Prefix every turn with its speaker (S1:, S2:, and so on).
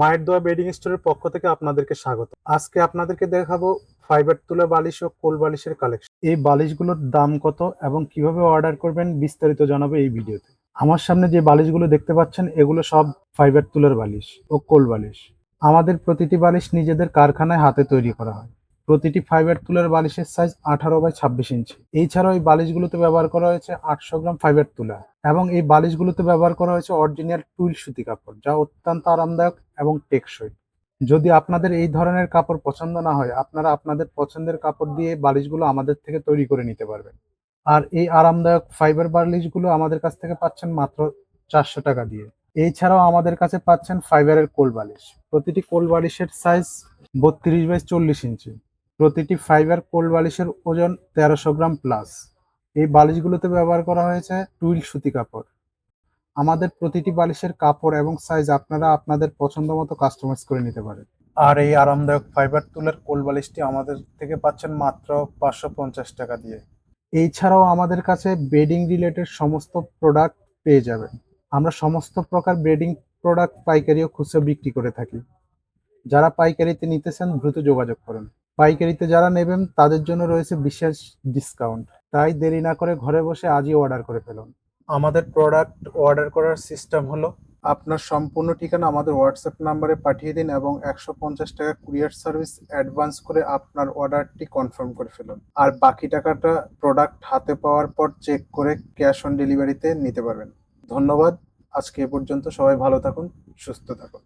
S1: মায়ের দোয়া বেডিং স্টোরের পক্ষ থেকে আপনাদেরকে স্বাগত। আজকে আপনাদেরকে দেখাবো ফাইবার তুলা বালিশ ও কোল বালিশের কালেকশন এই বালিশগুলোর দাম কত এবং কীভাবে অর্ডার করবেন বিস্তারিত জানাব এই ভিডিওতে। আমার সামনে যে বালিশগুলো দেখতে পাচ্ছেন, এগুলো সব ফাইবার তুলার বালিশ ও কোল বালিশ। আমাদের প্রতিটি বালিশ নিজেদের কারখানায় হাতে তৈরি করা হয়। প্রতিটি ফাইবার তুলার বালিশের সাইজ আঠারো বাই ছাব্বিশ ইঞ্চি এছাড়াও এই বালিশগুলোতে ব্যবহার করা হয়েছে আটশো গ্রাম ফাইবার তুলা এবং এই বালিশগুলোতে ব্যবহার করা হয়েছে অরিজিনাল টুইল সুতি কাপড়, যা অত্যন্ত আরামদায়ক এবং টেকসই। যদি আপনাদের এই ধরনের কাপড় পছন্দ না হয়, আপনারা আপনাদের পছন্দের কাপড় দিয়ে বালিশগুলো আমাদের থেকে তৈরি করে নিতে পারবেন। আর এই আরামদায়ক ফাইবার বালিশগুলো আমাদের কাছ থেকে পাচ্ছেন মাত্র চারশো টাকা দিয়ে। এছাড়াও আমাদের কাছে পাচ্ছেন ফাইবারের কোল বালিশ। প্রতিটি কোল বালিশের সাইজ বত্রিশ বাই চল্লিশ ইঞ্চি প্রতিটি ফাইবার কোল বালিশের ওজন তেরোশো গ্রাম প্লাস এই বালিশগুলোতে ব্যবহার করা হয়েছে টুইল সুতি কাপড়। আমাদের প্রতিটি বালিশের কাপড় এবং সাইজ আপনারা আপনাদের পছন্দ মতো কাস্টমাইজ করে নিতে পারেন। আর এই আরামদায়ক ফাইবার তুলের কোল বালিশটি আমাদের থেকে পাচ্ছেন মাত্র পাঁচশো পঞ্চাশ টাকা দিয়ে। এছাড়াও আমাদের কাছে বেডিং রিলেটেড সমস্ত প্রোডাক্ট পেয়ে যাবেন। আমরা সমস্ত প্রকার বেডিং প্রোডাক্ট পাইকারি ও খুচরো বিক্রি করে থাকি। যারা পাইকারিতে নিতে চান দ্রুত যোগাযোগ করুন। পাইকারিতে যারা নেবেন, তাদের জন্য রয়েছে বিশেষ ডিসকাউন্ট তাই দেরি না করে ঘরে বসে আজই অর্ডার করে ফেলুন। আমাদের প্রোডাক্ট অর্ডার করার সিস্টেম হলো, আপনার সম্পূর্ণ ঠিকানা আমাদের হোয়াটসঅ্যাপ নাম্বারে পাঠিয়ে দিন এবং একশো পঞ্চাশ টাকা কুরিয়ার সার্ভিস অ্যাডভান্স করে আপনার অর্ডারটি কনফার্ম করে ফেলুন। আর বাকি টাকাটা প্রোডাক্ট হাতে পাওয়ার পর চেক করে ক্যাশ অন ডেলিভারিতে নিতে পারবেন। ধন্যবাদ। আজকে এ পর্যন্ত সবাই ভালো থাকুন, সুস্থ থাকুন।